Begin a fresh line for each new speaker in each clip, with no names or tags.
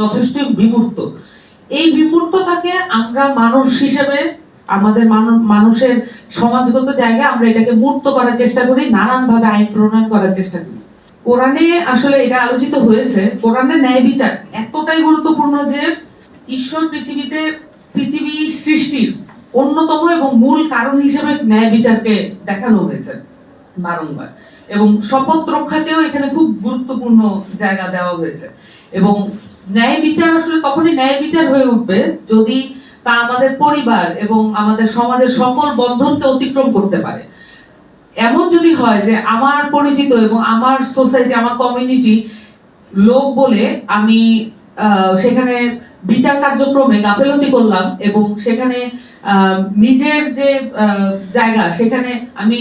যথেষ্ট বিমূর্ত। এই বিমূর্ততাকে আমরা মানুষ হিসেবে, আমাদের মানুষের সমাজগত জায়গায় আমরা এটাকে মূর্ত করার চেষ্টা করি নানান ভাবে আইন প্রণয়ন করার চেষ্টা করি। কোরআনে আসলে এটা আলোচিত হয়েছে কোরআনের ন্যায় বিচার এতটাই গুরুত্বপূর্ণ যে ঈশ্বর পৃথিবীতে পৃথিবী সৃষ্টির অন্যতম এবং মূল কারণ হিসেবে ন্যায় বিচারকে দেখানো হয়েছে বারংবার। এবং শপথ রক্ষাকেও এখানে খুব গুরুত্বপূর্ণ জায়গা দেওয়া হয়েছে। এবং ন্যায় বিচার আসলে তখনই ন্যায় বিচার হয়ে উঠবে যদি তা আমাদের পরিবার এবং আমাদের সমাজের সকল বন্ধনকে অতিক্রম করতে পারে। এমন যদি হয় যে আমার পরিচিত এবং আমার সোসাইটি, আমার কমিউনিটি লোক বলে আমি সেখানে বিচার কার্যক্রমে গাফেলতি করলাম এবং সেখানে নিজের যে জায়গা, সেখানে আমি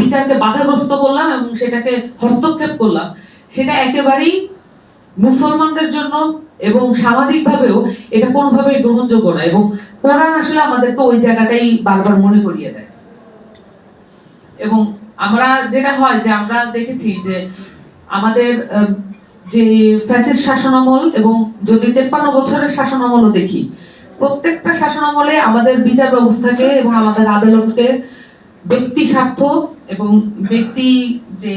বিচারকে বাধাগ্রস্ত করলাম এবং সেটাকে হস্তক্ষেপ করলাম, সেটা একেবারেই মুসলমানদের জন্য এবং সামাজিকভাবেও এটা কোনোভাবেই গ্রহণযোগ্য না এবং কোরআন আসলে আমাদেরকে ওই জায়গাটাই বারবার মনে করিয়ে দেয়। এবং আমরা যেটা হয় যে আমরা দেখেছি যে আমাদের যে ফ্যাসিস্ট শাসনামল এবং যদি তেপ্পান্ন বছরের শাসনামলও দেখি, প্রত্যেকটা শাসনামলে আমাদের বিচার ব্যবস্থাকে এবং আমাদের আদালতকে ব্যক্তি স্বার্থ এবং ব্যক্তি যে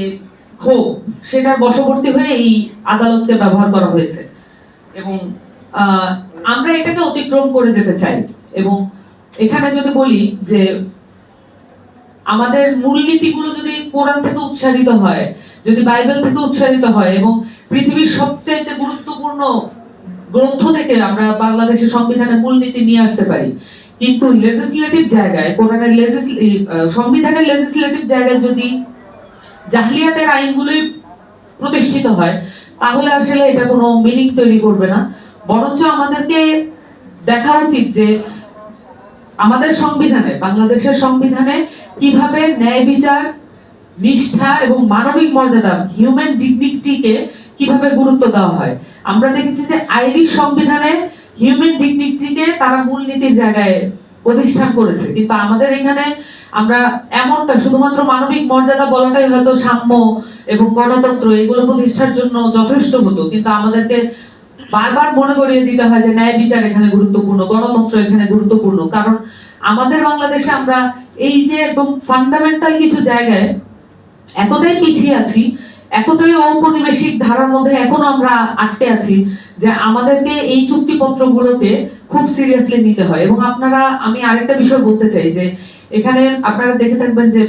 ক্ষোভ সেটার বশবর্তী হয়ে এই আদালতকে ব্যবহার করা হয়েছে। এবং আমরা এটাকে অতিক্রম করে যেতে চাই। এবং এখানে যদি বলি যে আমাদের মূলনীতিগুলো যদি কোরআন থেকে উৎসারিত হয়, যদি বাইবেল থেকে উৎসারিত হয়, এবং পৃথিবীর সবচাইতে গুরুত্বপূর্ণ গ্রন্থ থেকে আমরা বাংলাদেশের সংবিধানের মূলনীতি নিয়ে আসতে পারি। কিন্তু লেজিসলেটিভ জায়গায়, কোরআনের লেজিস- সংবিধানের লেজিসলেটিভ জায়গায় যদি জাহলিয়াতের আইনগুলোই প্রতিষ্ঠিত হয়, তাহলে আসলে এটা কোনো মিনিং তৈরি করবে না। বরঞ্চ আমাদেরকে দেখা উচিত যে আমাদের সংবিধানে, বাংলাদেশের সংবিধানে কীভাবে ন্যায় বিচার, নিষ্ঠা এবং মানবিক মর্যাদা হিউম্যান ডিগনিটিকে কীভাবে গুরুত্ব দেওয়া হয়। আমরা দেখেছি যে আইরিশ সংবিধানে হিউম্যান ডিগনিটিকে তারা মূলনীতির জায়গায় প্রতিষ্ঠান করেছে। কিন্তু আমাদের এখানে আমরা এমনটা, শুধুমাত্র মানবিক মর্যাদা বলাটাই হয়তো সাম্য এবং গণতন্ত্র, এগুলো প্রতিষ্ঠার জন্য যথেষ্ট হতো। কিন্তু আমাদেরকে বারবার মনে করিয়ে দিতে হয় যে ন্যায় বিচার এখানে গুরুত্বপূর্ণ, গণতন্ত্র এখানে গুরুত্বপূর্ণ। কারণ আমাদের বাংলাদেশে আমরা এই যে একদম ফান্ডামেন্টাল কিছু জায়গায় এতটাই পিছিয়ে আছি এতটাই ঔপনিবেশিক ধারার মধ্যে এখনও আমরা আটকে আছি যে আমাদেরকে এই চুক্তিপত্রগুলোকে খুব সিরিয়াসলি নিতে হয়। এবং আপনারা, আমি আরেকটা বিষয় বলতে চাই যে এখানে আপনারা দেখে থাকবেন যে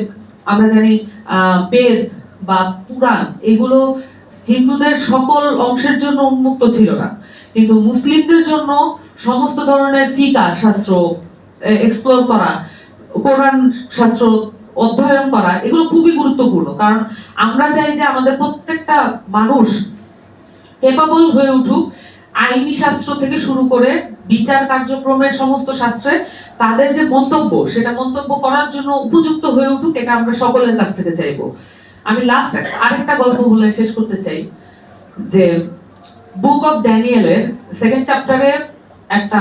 আমরা জানি বেদ বা পুরাণ এগুলো হিন্দুদের সকল অংশের জন্য উন্মুক্ত ছিল না। কিন্তু মুসলিমদের জন্য সমস্ত ধরনের ফিকা শাস্ত্র এক্সপ্লোর করা, কোরআন শাস্ত্র অধ্যয়ন করা, এগুলো খুবই গুরুত্বপূর্ণ। কারণ আমরা চাই যে আমাদের প্রত্যেকটা মানুষ কেপাবল হয়ে উঠুক, আইনি শাস্ত্র থেকে শুরু করে বিচার কার্যক্রমের সমস্ত শাস্ত্রে তাদের যে মন্তব্য, সেটা মন্তব্য করার জন্য উপযুক্ত হয়ে উঠুক, এটা আমরা সকলের কাছ থেকে চাইব। আমি লাস্ট আরেকটা গল্প বলে শেষ করতে চাই, যে বুক অফ ড্যানিয়েলের সেকেন্ড চ্যাপ্টারে একটা